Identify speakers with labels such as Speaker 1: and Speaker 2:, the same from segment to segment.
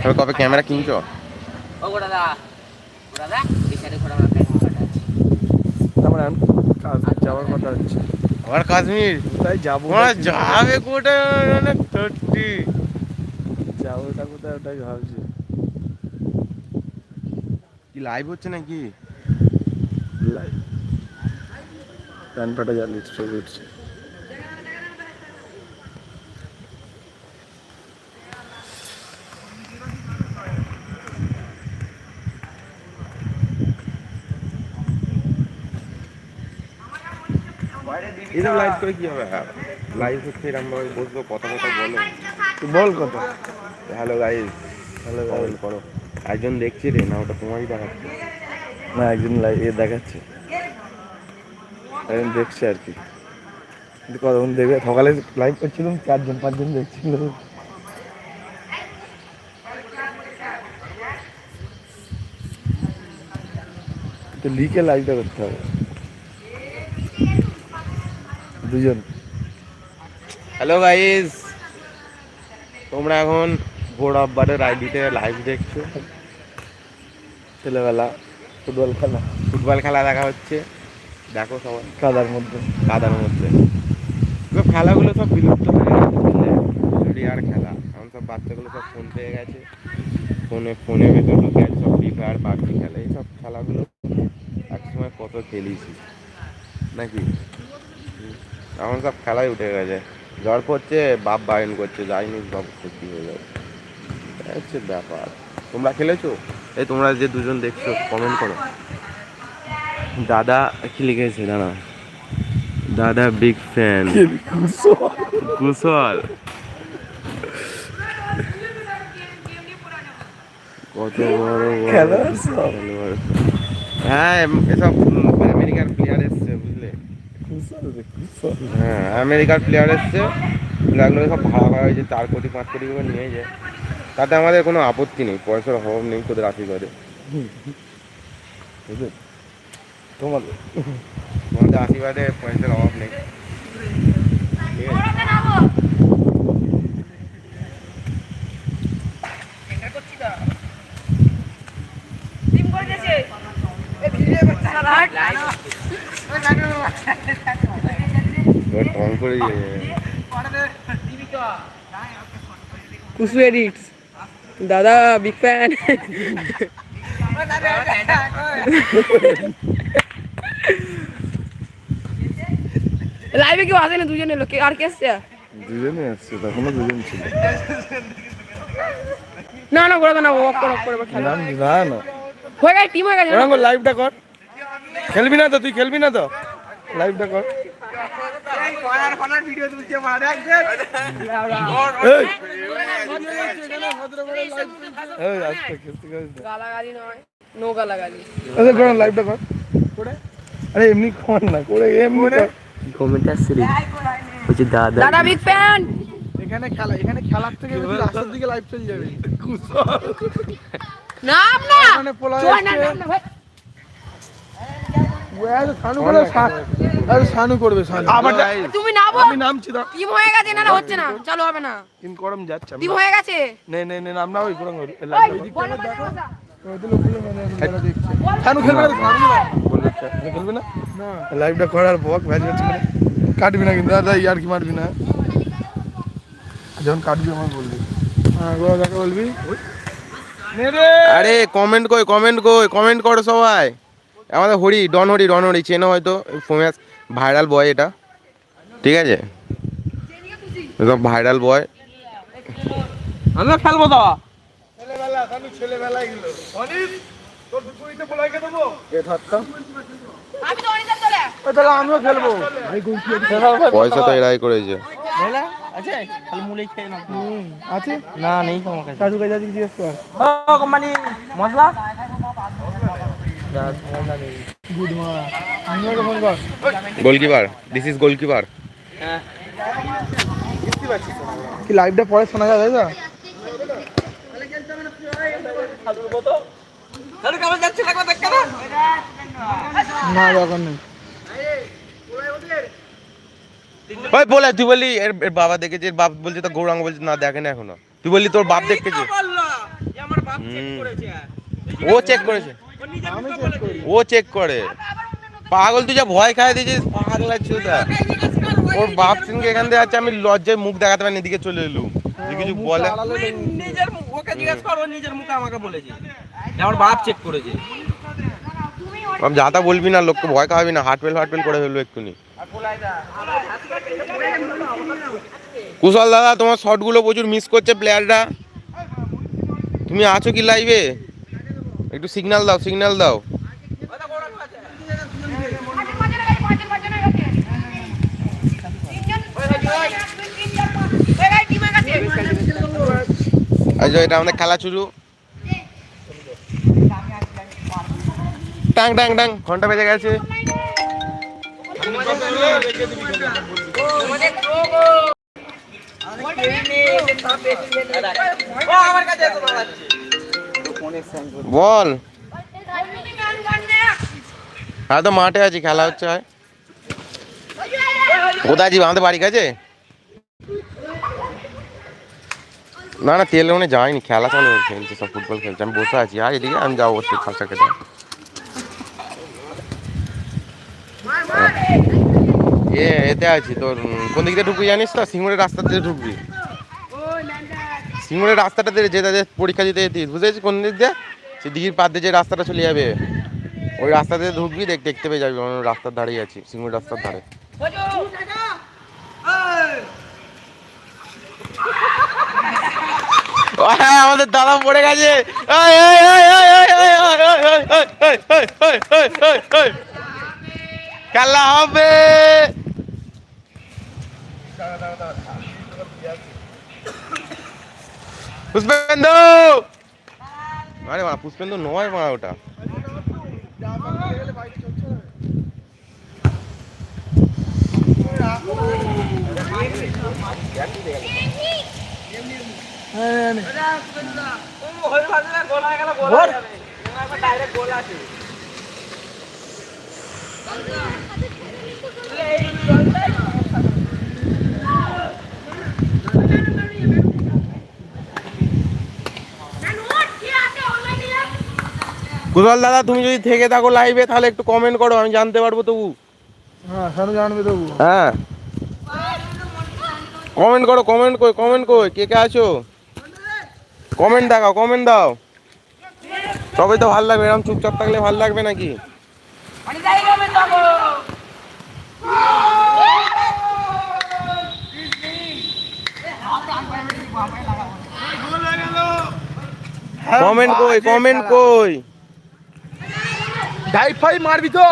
Speaker 1: তবে কবে ক্যামেরা কিনছো
Speaker 2: ও গোটা দা গোটা দা এই সাইডে ঘোরা আমার প্যান্ট কাটা আছে
Speaker 3: আমার এখন কাজ যাওয়ার কথা হচ্ছে
Speaker 1: আবার কাশ্মীর?
Speaker 3: তাই যাব
Speaker 1: তোমরা যাবে কোথায়? মানে সত্যি
Speaker 3: যাব তা কোথায় ওটাই ভাবছি।
Speaker 1: কি লাইভ হচ্ছে নাকি?
Speaker 3: লাইভ প্যান ফাটা জ্বালিয়ে ছবি উঠছে
Speaker 1: এরকম লাইভ করে কি হবে? হ্যাঁ। লাইভ হচ্ছে এরকম ভাবে বসবো কথা কথা বলো।
Speaker 3: বল কথা।
Speaker 1: হ্যালো গাইস হ্যালো কমেন্ট করো। একজন দেখছি রে না ওটা তোমারই দেখাচ্ছে।
Speaker 3: না একজন লাইভ এ দেখাচ্ছে। একজন দেখছে আর কি। কতক্ষণ দেখবে? সকালে লাইভ করছিলাম চারজন পাঁচজন দেখছিল। তো লিখে লাইভটা করতে হবে। দুজন।
Speaker 1: হ্যালো গাইস তোমরা এখন ভোর আব্বারের আইডিতে লাইভ দেখছ।
Speaker 3: ছেলেবেলা ফুটবল খেলা।
Speaker 1: ফুটবল খেলা দেখা হচ্ছে। দেখো সবাই।
Speaker 3: কাদার মধ্যে।
Speaker 1: কাদার মধ্যে। সব খেলাগুলো সব বিলুপ্ত হয়ে গেছে। আর খেলা। এখন সব বাচ্চাগুলো সব ফোন পেয়ে গেছে। ফোনে ফোনে ভেতর ঢুকে আছে সব ফ্রি ফায়ার পাবজি খেলে। এইসব খেলাগুলো একসময় কত খেলেছি। নাকি। এখন সব খেলাই উঠে গেছে। জ্বর পড়ছে বাপ বায়ন করছে যাইনি বাপ ক্ষতি হয়ে যাবে। হচ্ছে ব্যাপার। তোমরা খেলেছো? এই তোমরা যে দুজন দেখছ কমেন্ট করো। দাদা কি লিখেছে দাদা? দাদা বিগ ফ্যান কুশল। কত বড় বড়। হ্যাঁ এসব আমেরিকার প্লেয়ার এসছে বুঝলে
Speaker 3: কুশল রে, কুশল।
Speaker 1: হ্যাঁ আমেরিকার প্লেয়ার এসছে। প্লেয়ারগুলো সব ভাড়া ভাড়া হয়েছে, চার কোটি, পাঁচ কোটি করে নিয়ে যায়। তাতে আমাদের কোনো আপত্তি নেই, পয়সার অভাব নেই তোদের আশীর্বাদে?
Speaker 3: তোমাদের?
Speaker 1: তোমাদের আশীর্বাদে পয়সার অভাব নেই। ঠিক আছে? টং করে
Speaker 4: কুসু এডিটস। দাদা বিগ ফ্যান লাইভে কেউ আসে না দুজনে লোকে। আর কে আসছে
Speaker 3: দুজনে আসছে তখনও দুজন ছিল।
Speaker 4: না না করে না ওয়াক করে করে খেলা
Speaker 3: না না না।
Speaker 4: হয়ে গেছে টিম হয়ে গেছে
Speaker 3: লাইভটা কর। খেলবি না তো তুই খেলবি না তো? লাইভটা কর। আরে এমনি কর না করে। এমনি
Speaker 2: কমেন্ট আসছে বলছি দাদা
Speaker 4: দাদা বিগ ফ্যান
Speaker 3: এখানে খেলা এখানে খেলার থেকে রাস্তার দিকে লাইভ চলে যাবে।
Speaker 4: না না!
Speaker 3: পোলা
Speaker 4: না
Speaker 3: আরে সানু করবে সানু
Speaker 4: তুমি না বল
Speaker 3: আমি নামছি
Speaker 4: টিম হয়ে গেছে না না হচ্ছে না। চালু হবে না।
Speaker 3: তিন করম যাচ্ছে
Speaker 4: টিম হয়ে গেছে।
Speaker 3: নে নে নে নাম না ওই করম
Speaker 4: ওই, বল না।
Speaker 3: সানু খেলবে না? না। খেলবে লাইভটা করার বক করে কাটবি না কিন্তু দাদা ইয়ার কি মারবি না। যখন কাটবি আমার বলবি। হ্যাঁ গো কাকে বলবি?
Speaker 1: আরে কমেন্ট কই কমেন্ট কই কমেন্ট করো সবাই। আমাদের হরি ডন হরি ডন হরি চেনো হয়তো ফেমাস ভাইরাল বয় এটা। ঠিক আছে? একদম ভাইরাল বয়।
Speaker 4: আমরা খেলব তো।
Speaker 3: ছেলেবেলা ছেলেবেলা এগুলো অনিস তোর বিপরীতে বলাইকে দেবো? এ থাকতা
Speaker 4: আমি তো অনিদার দলে।
Speaker 3: ও তাহলে আমিও খেলব।
Speaker 1: পয়সা তো এরাই করেছে।
Speaker 5: আছে? খালি মুলেই খেয়ে নাও।
Speaker 3: আছে?
Speaker 5: না নেই তোমার কাছে।
Speaker 3: কাজু কাজা জিজ্ঞেস কর
Speaker 5: company masala?
Speaker 3: Good
Speaker 1: goalkeeper this is goalkeeper
Speaker 3: কি লাইভটা পরে শোনা যাবে তো? না দরকার নেই।
Speaker 1: ওই বলে তুই বললি এর এর বাবা দেখেছে এর বাপ বলছে তো গৌরাঙ্গ বলছে না দেখে না এখনও। তুই বললি তোর বাপ দেখেছে ও চেক করেছে। ও চেক করে। পাগল তুই যা ভয় খাই দিয়েছিস পাগল আছে ওর বাপ সিংকে এখান থেকে আছে আমি লজ্জায় মুখ দেখাতে পারিনি এদিকে চলে এলুম। তুই কিছু বলে
Speaker 5: নিজের ওকে জিজ্ঞেস কর নিজের মুখে আমাকে বলেছে। আমার বাপ চেক করেছে।
Speaker 1: আমি যা তা বলবি না লোককে ভয় খাওয়াবি না হার্ট ফেল করে ফেলব এক্ষুনি। কুশল দাদা তোমার শটগুলো প্রচুর মিস করছে প্লেয়াররা তুমি আছো কি লাইভে একটু সিগন্যাল দাও সিগন্যাল দাও। এটা আমাদের খেলা টাং টাং টাং ঘণ্টা বেজে গেছে। বল। হ্যাঁ তো মাঠে আছি খেলা হচ্ছে হয়। কোথায় আছি আমাদের বাড়ি কাছে? না না, তেল মনে যায়নি, খেলা চলে খেলছে সব ফুটবল খেলছে। আমি বসে আছি আর এদিকে, আমি যাব বসে খাঁচা কেটে এ, এতে আছি, তোর, কোন দিক দিয়ে ঢুকবি জানিস তো? সিঙ্গুরের রাস্তা দিয়ে ঢুকবি। সিঙ্গুরের রাস্তাটা দিয়ে যেটা দিয়ে পরীক্ষা দিতে যেতিস, বুঝেছিস কোন দিক দিয়ে? সে দিঘির পার দিয়ে যে রাস্তাটা চলে যাবে। ওই রাস্তা দিয়ে ঢুকবি, দেখ, দেখতে পেয়ে যাবি রাস্তার ধারেই আছি, সিঙ্গুর রাস্তার ধারে। আমাদের দাদা পড়ে গেছে খেলা হবে পুষ্পেন্দু আরে মা পুষ্পেন্দু নয় মা ওটা কুশল দাদা তুমি যদি থেকে থাকো লাইভে তাহলে একটু কমেন্ট করো আমি জানতে পারব তবু।
Speaker 3: হ্যাঁ জানবে তবু।
Speaker 1: হ্যাঁ। কমেন্ট করো কমেন্ট কই কমেন্ট কই? কে কে আছো? কমেন্ট দেখাও কমেন্ট দাও। তবে তো ভালো লাগবে এরকম চুপচাপ থাকলে ভালো লাগবে নাকি? কমেন্ট কই কমেন্ট কই?
Speaker 3: ডাই ফাই মারবি তো।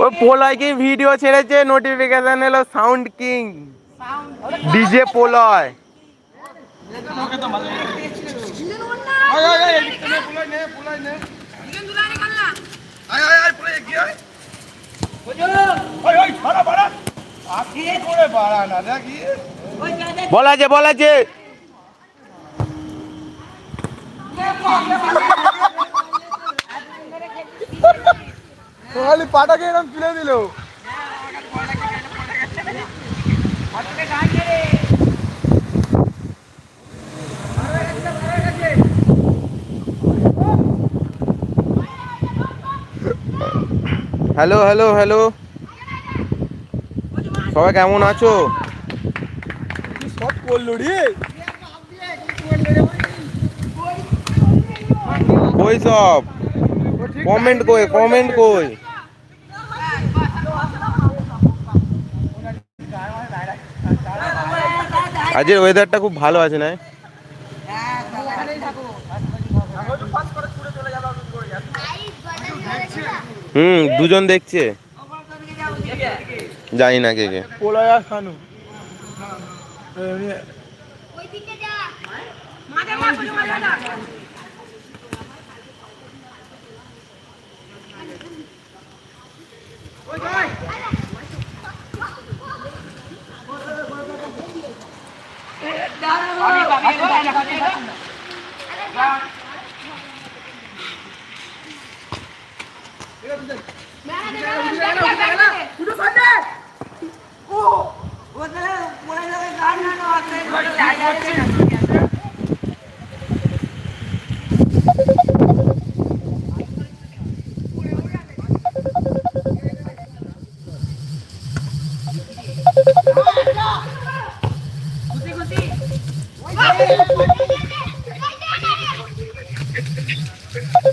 Speaker 1: ওই পোলয় কি ভিডিও ছেড়েছে নোটিফিকেশন এলো সাউন্ড কিং ডিজে পোলয়
Speaker 3: আয় আয় আয় পুরো এগিয়ে আয় ওই ওই বাড়া বাড়া আপনি করে বাড়া না দেখি
Speaker 1: বল আছে বল আছে
Speaker 3: খালি পাটাকে এরকম তুলে দিল।
Speaker 1: Hello hello hello. সবাই কেমন আছো?
Speaker 3: সব করল রে।
Speaker 1: কই সব? কমেন্ট কই কমেন্ট কই? আজকের ওয়েদারটা খুব ভালো আছে না হুম দুজন দেখছে। জানি না কে কে।
Speaker 3: পোলায়া খানু।
Speaker 1: ઓ ઓને મોને ગાના નો આતે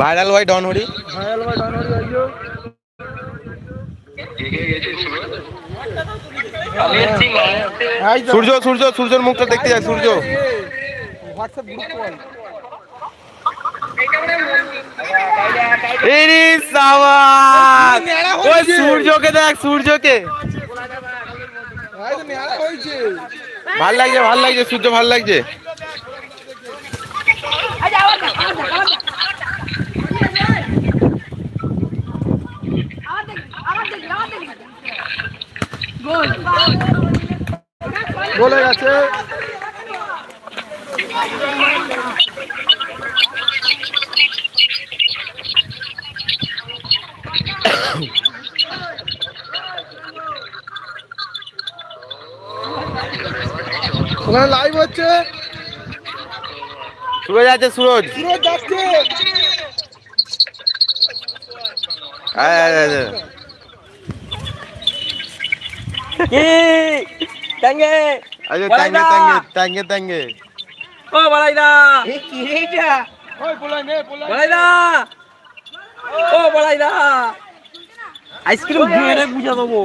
Speaker 1: ভাইরাল ওয়াই ডন হরি। সূর্য সূর্য, সূর্যর মুখটা দেখতে যায় সূর্য। সূর্যকে দেখ, সূর্যকে।
Speaker 3: হয়েছে।
Speaker 1: ভালো লাগছে ভালো লাগছে সূর্য ভালো লাগছে।
Speaker 3: বলে গেছে। ওখানে লাইভ হচ্ছে।
Speaker 1: সুরজ আছে সুরজ।
Speaker 3: সুরজ যাচ্ছে।
Speaker 1: টাঙ্গে
Speaker 3: ওই নে
Speaker 5: ও বলাইদা। আইসক্রিম ঘুরে বুঝা দেবো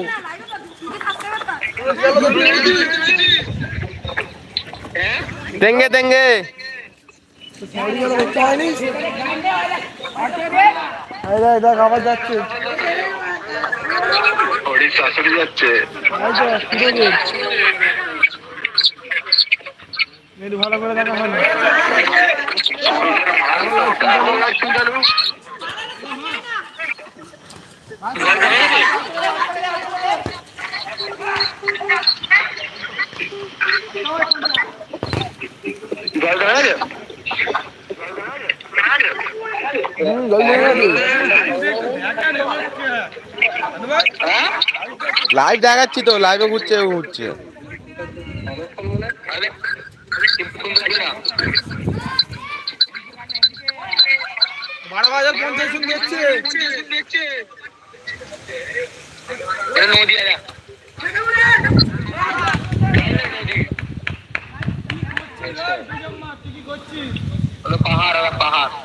Speaker 1: টেঙ্গে
Speaker 3: এই দেখ আবার যাচ্ছে।
Speaker 6: শাশুড়ি যাচ্ছে।
Speaker 3: ভালো করে দেখা
Speaker 6: জল দেখা গেছে
Speaker 3: হুম জল দিয়ে
Speaker 1: লাইভ দেখাচ্ছি তো লাইভে ঘুরছে ও ঘুরছে
Speaker 3: বারো হাজার পঞ্চাশ দেখছে
Speaker 6: পাহাড় পাহাড়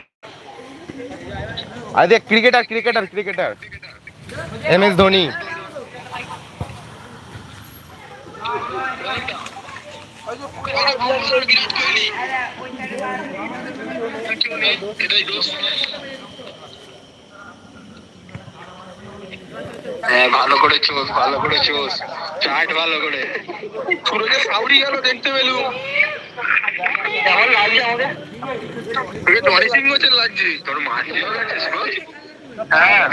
Speaker 1: আরে cricketer cricketer cricketer M S Dhoni
Speaker 6: হ্যাঁ ভালো করে চোস, ভালো করে চোস। চাট ভালো করে। গেল দেখতে পেলুম। তোকে ডরি সিং লাগছে তোর লাগছে হ্যাঁ।